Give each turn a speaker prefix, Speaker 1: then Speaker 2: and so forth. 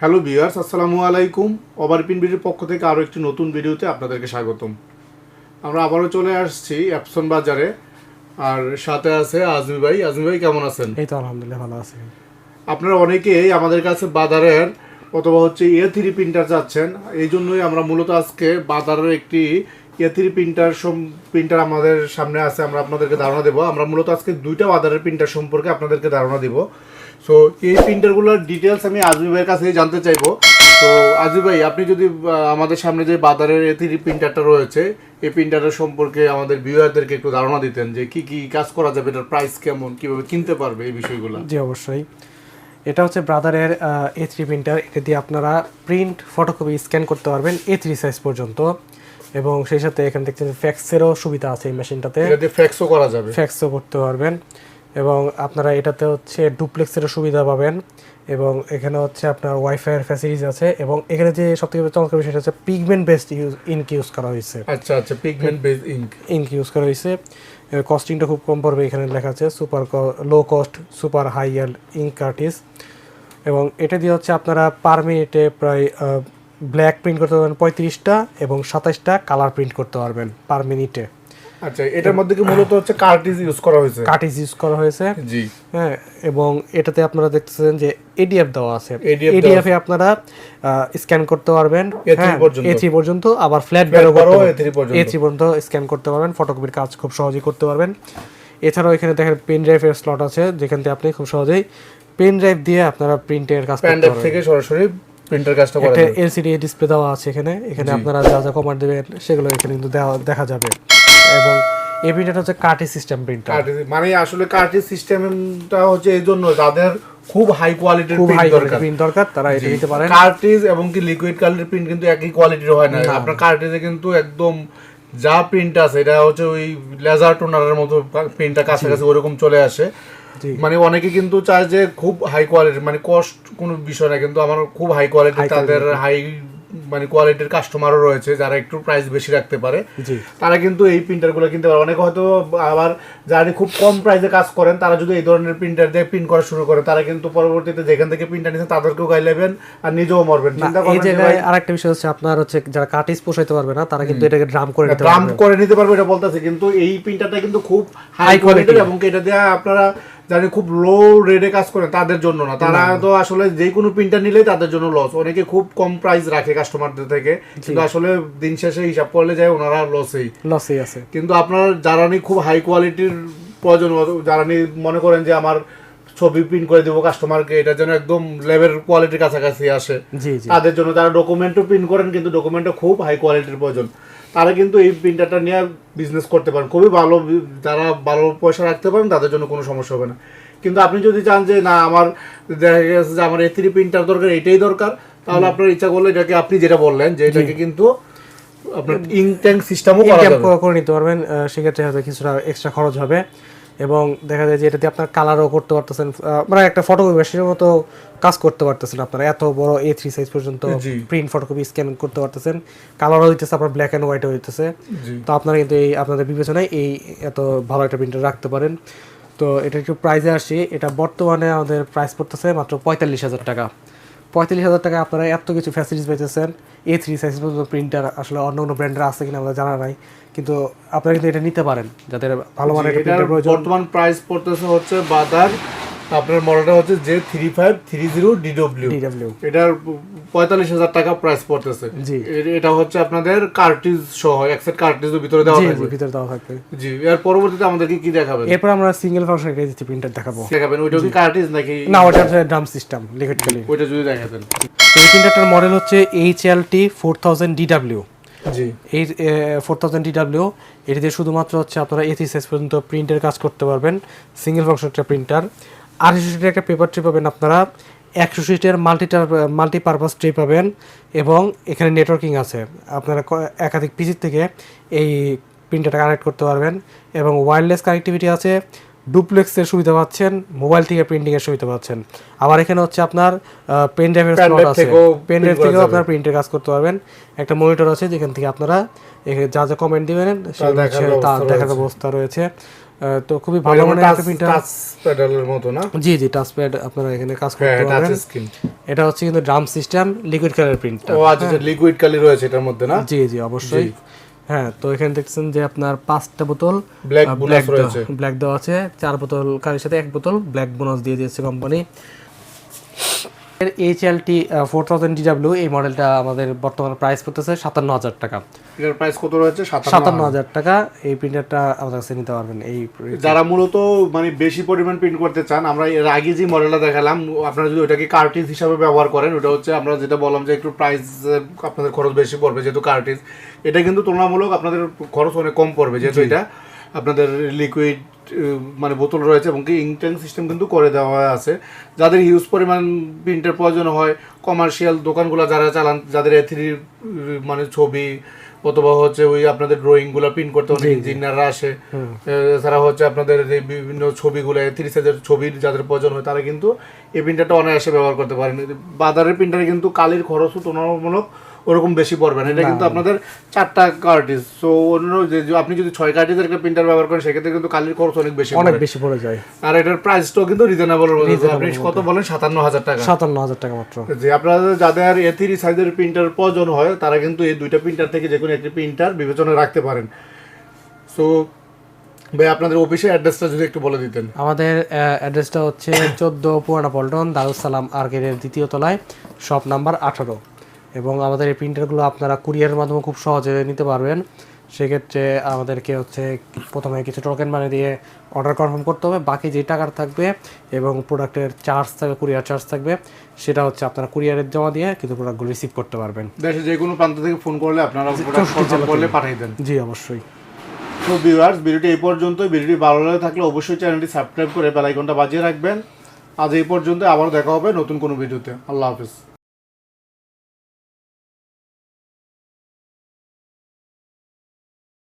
Speaker 1: Hello viewers আসসালামু আলাইকুম। ওভারপিন ভিডিওর পক্ষ থেকে আরও একটি নতুন ভিডিওতে আপনাদেরকে স্বাগতম। আমরা আবারও চলে আসছি অ্যাপসন বাজারে। আর সাথে আছে আজমি ভাই। আজমি ভাই কেমন আছেন?
Speaker 2: এই তো আলহামদুলিল্লাহ ভালো আছি।
Speaker 1: আপনারা অনেকেই আমাদের কাছে বাজারের অথবা হচ্ছে এ থ্রি প্রিন্টার যাচ্ছেন এই জন্যই আমরা মূলত আজকে বাজারের একটি এ থ্রি প্রিন্টার প্রিন্টার আমাদের সামনে আছে, আমরা আপনাদেরকে ধারণা দেবো। আমরা মূলত আজকে দুইটা বাজারের প্রিন্টার সম্পর্কে আপনাদেরকে ধারণা দিব। সো এই প্রিন্টারগুলোর ডিটেলস আমি আজমি ভাইয়ের কাছে জানতে চাইব। তো আজমি ভাই, আপনি যদি আমাদের সামনে যে বাজারের এ থ্রি প্রিন্টারটা রয়েছে, এই প্রিন্টারের সম্পর্কে আমাদের ভিউয়ারদেরকে একটু ধারণা দিতেন যে কি কি কাজ করা যাবে, এটার প্রাইস কেমন, কীভাবে কিনতে পারবে এই বিষয়গুলো।
Speaker 2: জি, অবশ্যই। এটা হচ্ছে ব্রাদারের এ থ্রি প্রিন্টার এটা দিয়ে আপনারা প্রিন্ট ফটোকপি স্ক্যান করতে পারবেন এ থ্রি সাইজ পর্যন্ত। এবং সেই সাথে এখানে দেখছেন ফ্যাক্সেরও সুবিধা আছে এই মেশিনটাতে।
Speaker 1: ফ্যাক্সও করা যাবে।
Speaker 2: ফ্যাক্সও করতে পারবেন। এবং আপনারা এটাতে হচ্ছে ডুপ্লেক্সেরও সুবিধা পাবেন। এবং এখানে হচ্ছে আপনার ওয়াইফাইয়ের ফ্যাসিলিটিস আছে এবং এখানে যে সবথেকে চমৎকার বিষয়টা হচ্ছে pigment based use ink use করা হয়েছে।
Speaker 1: আচ্ছা আচ্ছা pigment base ink
Speaker 2: ink use করা হয়েছে। কস্টিংটা খুব কম পড়বে এখানে লেখা আছে super low cost super high yield ink cartridge এবং এটা দিয়ে হচ্ছে আপনারা পার মিনিটে প্রায় ব্ল্যাক প্রিন্ট করতে পারবেন পঁয়ত্রিশটা এবং সাতাশটা কালার প্রিন্ট করতে পারবেন পার মিনিটে।
Speaker 1: আচ্ছা এটার মধ্যে কি মূলত হচ্ছে কার্টিজ ইউজ করা হয়েছে?
Speaker 2: কার্টিস ইউজ করা হয়েছে।
Speaker 1: জি।
Speaker 2: হ্যাঁ এবং এটাতে আপনারা দেখতেছেন যে এডিএফ দেওয়া আছে। এডিএফ এ আপনারা স্ক্যান করতে পারবেন।
Speaker 1: A3 পর্যন্ত।
Speaker 2: এ থ্রি পর্যন্ত আবার ফ্ল্যাট বেরো করতে
Speaker 1: A3 পর্যন্ত।
Speaker 2: এ থ্রি পর্যন্ত। স্ক্যান করতে পারবেন ফটোকপির কাজ খুব সহজেই করতে পারবেন। এছাড়াও এখানে দেখেন পেন ড্রাইভের স্লট আছে যেখান থেকে আপনি খুব সহজেই পেন ড্রাইভ দিয়ে আপনারা প্রিন্টের কাজ করতে
Speaker 1: প্যান্ডেপ
Speaker 2: পারবেন।
Speaker 1: থেকে সরাসরি প্রিন্টার কাজটা করা যাবে
Speaker 2: এলসিডি ডিসপ্লে দেওয়া আছে এখানে। এখানে আপনারা যা যা কমান্ড দেবেন সেগুলো এখানে কিন্তু দেখা যাবে। এবং এই প্রিন্টারটা হচ্ছে কাটি সিস্টেম প্রিন্টার
Speaker 1: মানে আসলে কার্টিজ সিস্টেমটা হচ্ছে এই জন্য যাদের খুব হাই কোয়ালিটির প্রিন্ট দরকার।
Speaker 2: প্রিন্ট দরকার তারা এটা নিতে পারেন।
Speaker 1: কার্টিজ এবং কি লিকুইড কালারের প্রিন্ট কিন্তু একই কোয়ালিটির হয় না। আপনার কার্টিজে কিন্তু একদম যা প্রিন্ট আছে এটা হচ্ছে ওই লেজার টোনারের মতো প্রিন্টটা কাছাকাছি ওরকম চলে আসে। মানে অনেকে কিন্তু চায় যে খুব হাই কোয়ালিটি মানে কস্ট কোনো বিষয় না কিন্তু আমার খুব হাই কোয়ালিটি তাদের হাই মানে কোয়ালিটির কাস্টমারও রয়েছে যারা একটু প্রাইস বেশি রাখতে পারে। তারা কিন্তু এই প্রিন্টারগুলো কিনতে পারে। অনেকে হয়তো আবার যারা খুব কম প্রাইসে কাজ করেন তারা যদি এই ধরনের প্রিন্টার দিয়ে প্রিন্ট করা শুরু করে তারা কিন্তু পরবর্তীতে যেখান থেকে প্রিন্টার নিচ্ছে তাদেরকেও গাইলেবেন আর নিজেও মরবেন। চিন্তা
Speaker 2: এই জায়গায় আরেকটা বিষয় হচ্ছে আপনার হচ্ছে যারা কাটিস পোষাইতে পারবে না তারা কিন্তু এটাকে ড্রাম করে নিতে
Speaker 1: ড্রাম করে নিতে পারবে এটা বলতেছে। কিন্তু এই প্রিন্টারটা কিন্তু খুব হাই। কোয়ালিটির এবং এটা দিয়ে আপনারা যারা খুব লো রেটে কাজ করেন তাদের জন্য না। তারা তো আসলে যে কোনো প্রিন্টার নিলেই তাদের জন্য লস অনেকে খুব কম প্রাইস রাখে কাস্টমারদের থেকে। কিন্তু আসলে দিন শেষে হিসাব করলে যায় ওনারা লসেই
Speaker 2: লসই আছে।
Speaker 1: কিন্তু আপনার যারা নি খুব হাই কোয়ালিটির প্রয়োজন। যারা নি মনে করেন যে আমার ছবি প্রিন্ট করে দেবো কাস্টমারকে এটা যেন একদম লেভেল কোয়ালিটির কাছাকাছি আসে। তাদের জন্য তারা ডকুমেন্টও প্রিন্ট করেন কিন্তু ডকুমেন্টও খুব হাই কোয়ালিটির প্রয়োজন। তারা কিন্তু এই প্রিন্টারটা নিয়ে বিজনেস করতে পারেন। খুবই ভালো তারা যারা ভালো পয়সা রাখতে পারেন তাদের জন্য কোনো সমস্যা হবে না। কিন্তু আপনি যদি চান যে না আমার দেখা গেছে যে আমার এ থ্রি প্রিন্টার দরকার এটাই দরকার তাহলে আপনার ইচ্ছা করলে এটাকে আপনি যেটা বললেন যে এটাকে কিন্তু আপনার ইন ট্যাঙ্ক সিস্টেমও করে
Speaker 2: নিতে পারবেন সেক্ষেত্রে হয়তো কিছুটা এক্সট্রা খরচ হবে। এবং দেখা যায় যে এটাতে আপনার কালারও করতে পারতেছেন মানে একটা ফটোকপি সেটার মতো কাজ করতে পারতেছেন আপনারা। এত বড় এ থ্রি সাইজ পর্যন্ত। প্রিন্ট ফটোকপি স্ক্যান করতে পারতেছেন। কালারও হইতেছে আপনার ব্ল্যাক অ্যান্ড হোয়াইট হইতেছে। তো আপনারা কিন্তু এই আপনাদের বিবেচনায় এই এত ভালো একটা প্রিন্টার রাখতে পারেন। তো এটা একটু প্রাইসে আসি। এটা বর্তমানে আমাদের প্রাইস পড়তেছে মাত্র পঁয়তাল্লিশ হাজার টাকা। পঁয়তাল্লিশ হাজার টাকা আপনারা এত কিছু ফ্যাসিলিটিস পেতেছেন এ থ্রি সাইজ প্রিন্টার আসলে অন্য অন্য ব্র্যান্ডের আছে কিনা আমরা জানা নাই কিন্তু আপনারা কিন্তু এটা নিতে পারেন। যাদের ভালো মানের
Speaker 1: বর্তমান প্রাইস পড়তেছে হচ্ছে বাদার আপনার মডেলটা হচ্ছে J three five three zero DW
Speaker 2: DW
Speaker 1: এটার পঁয়তাল্লিশ হাজার টাকা প্রাইস পড়তেছে।
Speaker 2: জি।
Speaker 1: এটা হচ্ছে আপনাদের কার্টিজ সহ একসেট কার্টিজের ভিতরে দেওয়া থাকবে।
Speaker 2: ভিতরে দেওয়া থাকবে।
Speaker 1: জি এর পরবর্তীতে আমাদেরকে কি দেখাবেন?
Speaker 2: এরপর আমরা সিঙ্গেল ফাংশন একটা প্রিন্টার দেখাবো।
Speaker 1: দেখাবেন ওইটা কি কার্টিজ নাকি?
Speaker 2: না ওটা হচ্ছে ড্রাম সিস্টেম লিকুইড কালি
Speaker 1: ওইটা যদি দেখাবেন
Speaker 2: তো এই প্রিন্টারটার মডেল হচ্ছে H L T four thousand DW
Speaker 1: G.
Speaker 2: এই ফোর থাউজেন্ড ডিডাব্লিউ এটিতে শুধুমাত্র হচ্ছে আপনারা এথি সাইজ পর্যন্ত প্রিন্টের কাজ করতে পারবেন সিঙ্গেল ফাংশন একটা প্রিন্টার আড়াইশো সিটের একটা পেপার ট্রি পাবেন আপনারা, একশো সিটের মাল্টি মাল্টিপারপাস ট্রি পাবেন এবং এখানে নেটওয়ার্কিং আছে। আপনারা একাধিক পিসির থেকে এই প্রিন্টারটা কানেক্ট করতে পারবেন এবং ওয়্যারলেস কানেক্টিভিটি আছে। ডুপ্লেক্সের সুবিধা পাচ্ছেন মোবাইল থেকে প্রিন্টিংয়ের সুবিধা পাচ্ছেন। আবার এখানে হচ্ছে আপনার পেন ড্রাইভের স্লট আছে। পেন ড্রাইভ থেকেও। আপনার প্রিন্টের কাজ করতে পারবেন। একটা মনিটর আছে যেখান থেকে আপনারা যা যা কমেন্ট দিবেন তা
Speaker 1: ব্যবস্থা
Speaker 2: দেখার
Speaker 1: রয়েছে।
Speaker 2: ব্যবস্থা রয়েছে। তো খুবই ভালো মানের একটা প্রিন্টার
Speaker 1: টাচ প্যাডেলের মতো না?
Speaker 2: জি জি টাচপ্যাড আপনারা এখানে কাজ
Speaker 1: হ্যাঁ
Speaker 2: করতে
Speaker 1: টাচ
Speaker 2: পারবেন।
Speaker 1: স্ক্রিন
Speaker 2: এটা হচ্ছে কিন্তু drum system liquid colour printer
Speaker 1: ও আচ্ছা লিকুইড কালি রয়েছে এটার মধ্যে না?
Speaker 2: জি জি অবশ্যই। হ্যাঁ তো এখানে দেখছেন যে আপনার পাঁচটা বোতল
Speaker 1: ব্ল্যাক বোনাস রয়েছে।
Speaker 2: ব্ল্যাক দেওয়া আছে। চার বোতল কারির সাথে এক বোতল ব্ল্যাক বোনাস দিয়ে দিয়েছে company H L T four thousand DW এই মডেলটা আমাদের বর্তমানে প্রাইস পড়তেছে সাতান্ন হাজার টাকা।
Speaker 1: এটার প্রাইস কত রয়েছে? সাতান্ন
Speaker 2: হাজার। টাকা। এই প্রিন্টারটা আমাদের কাছে নিতে পারবেন এই
Speaker 1: যারা মূলত মানে বেশি পরিমাণ প্রিন্ট করতে চান আমরা এর আগে যে মডেলটা দেখালাম আপনারা যদি ওটাকে কার্টিজ হিসাবে ব্যবহার করেন ওটা হচ্ছে আমরা যেটা বললাম যে একটু প্রাইস আপনাদের খরচ বেশি পড়বে যেহেতু কার্টিজ এটা কিন্তু তুলনামূলক আপনাদের খরচ অনেক কম পড়বে যেহেতু এটা। আপনাদের লিকুইড মানে বোতল রয়েছে এবং কি ইনট্যাঙ্ক সিস্টেম কিন্তু করে দেওয়া আছে। যাদের হিউজ পরিমাণ প্রিন্টের প্রয়োজন হয় কমার্শিয়াল দোকানগুলো যারা চালান যাদের এ থ্রি মানে ছবি অথবা হচ্ছে ওই আপনাদের ড্রয়িংগুলো প্রিন্ট করতে অনেক ইঞ্জিনিয়াররা আসে। এছাড়া হচ্ছে আপনাদের যে বিভিন্ন ছবিগুলো থ্রি সাইজের ছবির যাদের প্রয়োজন হয় তারা কিন্তু এই প্রিন্টারটা অনায়াসে ব্যবহার করতে পারেন। বাজারের প্রিন্টারে কিন্তু কালির খরচও তুলনামূলক ওরকম বেশি পড়বে না। এটা কিন্তু আপনাদের চারটা কার্টিজ সো অন্য যে আপনি যদি ছয় কার্টিজের একটা প্রিন্টার ব্যবহার করেন সেক্ষেত্রে কিন্তু কালির খরচ অনেক বেশি
Speaker 2: অনেক বেশি পড়ে যায়।
Speaker 1: আর এটার প্রাইসটাও কিন্তু রিজনেবল আপনি কত বলেন? সাতান্ন হাজার টাকা।
Speaker 2: সাতান্ন হাজার টাকা মাত্র।
Speaker 1: যে আপনাদের যাদের এ থ্রি সাইজের প্রিন্টার প্রয়োজন হয় তারা কিন্তু এই দুইটা প্রিন্টার থেকে যে কোনো একটি প্রিন্টার বিবেচনা রাখতে পারেন। সো ভাই আপনাদের অফিসের অ্যাড্রেসটা যদি একটু বলে দিতেন।
Speaker 2: আমাদের অ্যাড্রেসটা হচ্ছে চোদ্দ পুরানা পল্টন দারুসালাম আর্কেডের দ্বিতীয় তলায় শপ নাম্বার আঠারো। এবং আমাদের এই প্রিন্টারগুলো আপনারা কুরিয়ারের মাধ্যমে খুব সহজে নিতে পারবেন। সেক্ষেত্রে আমাদেরকে হচ্ছে প্রথমে কিছু টোকেন মানে দিয়ে অর্ডার কনফার্ম করতে হবে। বাকি যে টাকার থাকবে এবং প্রোডাক্টের চার্জ থাকবে কুরিয়ার চার্জ থাকবে সেটা হচ্ছে আপনারা কুরিয়ারের জমা দিয়ে কিন্তু প্রোডাক্টগুলো রিসিভ করতে পারবেন।
Speaker 1: দেশে যে কোনো প্রান্ত থেকে ফোন করলে আপনারা করলে পাঠিয়ে দেন।
Speaker 2: জি অবশ্যই।
Speaker 1: তো ভিউয়ার্স ভিডিওটি এই পর্যন্ত ভিডিওটি ভালো লাগে থাকলে অবশ্যই চ্যানেলটি সাবস্ক্রাইব করে বেল আইকনটা বাজিয়ে রাখবেন। আজ এই পর্যন্ত আবার দেখা হবে নতুন কোনো ভিডিওতে আল্লাহ হাফিজ।